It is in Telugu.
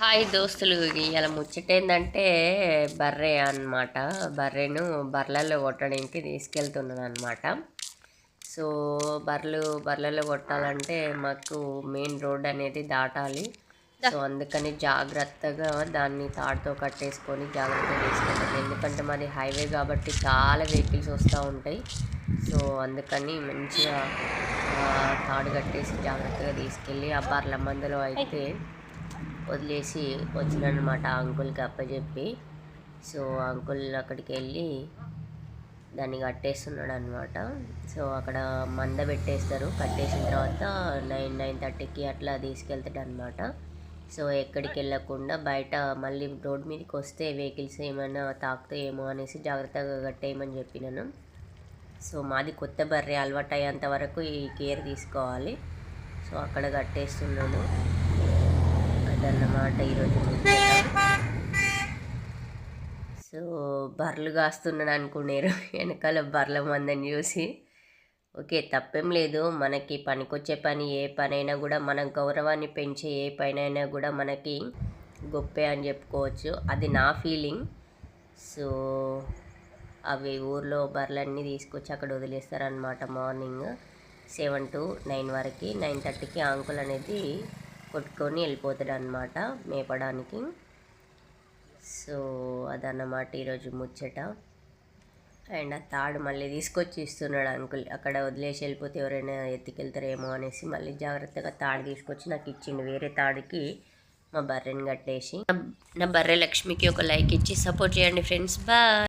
హాయ్ దోస్తులు. ఇలా ముచ్చట ఏంటంటే బర్రె అన్నమాట. బర్రెను బర్రెలలో కొట్టడానికి తీసుకెళ్తున్నాను అనమాట సో బర్రెలు బర్రెలలో కొట్టాలంటే మాకు మెయిన్ రోడ్ అనేది దాటాలి. సో అందుకని జాగ్రత్తగా దాన్ని తాడుతో కట్టేసుకొని జాగ్రత్తగా తీసుకెళ్తాను ఎందుకంటే మాది హైవే కాబట్టి చాలా వెహికల్స్ వస్తూ ఉంటాయి. సో అందుకని మంచిగా తాడు కట్టేసి జాగ్రత్తగా తీసుకెళ్ళి ఆ బర్రెల మందులో అయితే వదిలేసి వచ్చినమాట అంకుల్కి అప్పచెప్పి సో అంకుల్ అక్కడికి వెళ్ళి దాన్ని కట్టేస్తున్నాడు అనమాట సో అక్కడ మంద పెట్టేస్తారు. కట్టేసిన తర్వాత నైన్ నైన్ థర్టీకి అట్లా తీసుకెళ్తాడు అనమాట సో ఎక్కడికి వెళ్ళకుండా బయట మళ్ళీ రోడ్ మీదకి వస్తే వెహికల్స్ ఏమైనా తాకుతాయేమో అనేసి జాగ్రత్తగా కట్టేయమని చెప్పినాను. సో మాది కొత్త బర్రె అలవాటు అయ్యేంత వరకు ఈ కేర్ తీసుకోవాలి. సో అక్కడ కట్టేస్తున్నాను. అన్నమాట ఈరోజు సో బర్రెలు కాస్తున్నాడు అనుకున్నారు వెనకాల బర్రెల మందని చూసి. ఓకే తప్పేం లేదు. మనకి పనికొచ్చే పని ఏ పనైనా కూడా మన గౌరవాన్ని పెంచే ఏ పనైనా కూడా మనకి గొప్పే అని చెప్పుకోవచ్చు. అది నా ఫీలింగ్. సో అవి ఊర్లో బర్రెలన్నీ తీసుకొచ్చి అక్కడ వదిలేస్తారనమాట మార్నింగ్. సెవెన్ టు నైన్ వరకు నైన్ థర్టీకి అంకుల్ అనేది కొట్టుకొని వెళ్ళిపోతాడు అనమాట మేపడానికి. సో అదన్నమాట ఈరోజు ముచ్చట. అండ్ ఆ తాడు మళ్ళీ తీసుకొచ్చి ఇస్తున్నాడు అంకుల్. అక్కడ వదిలేసి వెళ్ళిపోతే ఎవరైనా ఎత్తుకెళ్తారేమో అనేసి మళ్ళీ జాగ్రత్తగా తాడు తీసుకొచ్చి నాకు ఇచ్చిండు. వేరే తాడుకి మా బర్రెని కట్టేసి. నా బర్రె లక్ష్మికి ఒక లైక్ ఇచ్చి సపోర్ట్ చేయండి ఫ్రెండ్స్. బాయ్.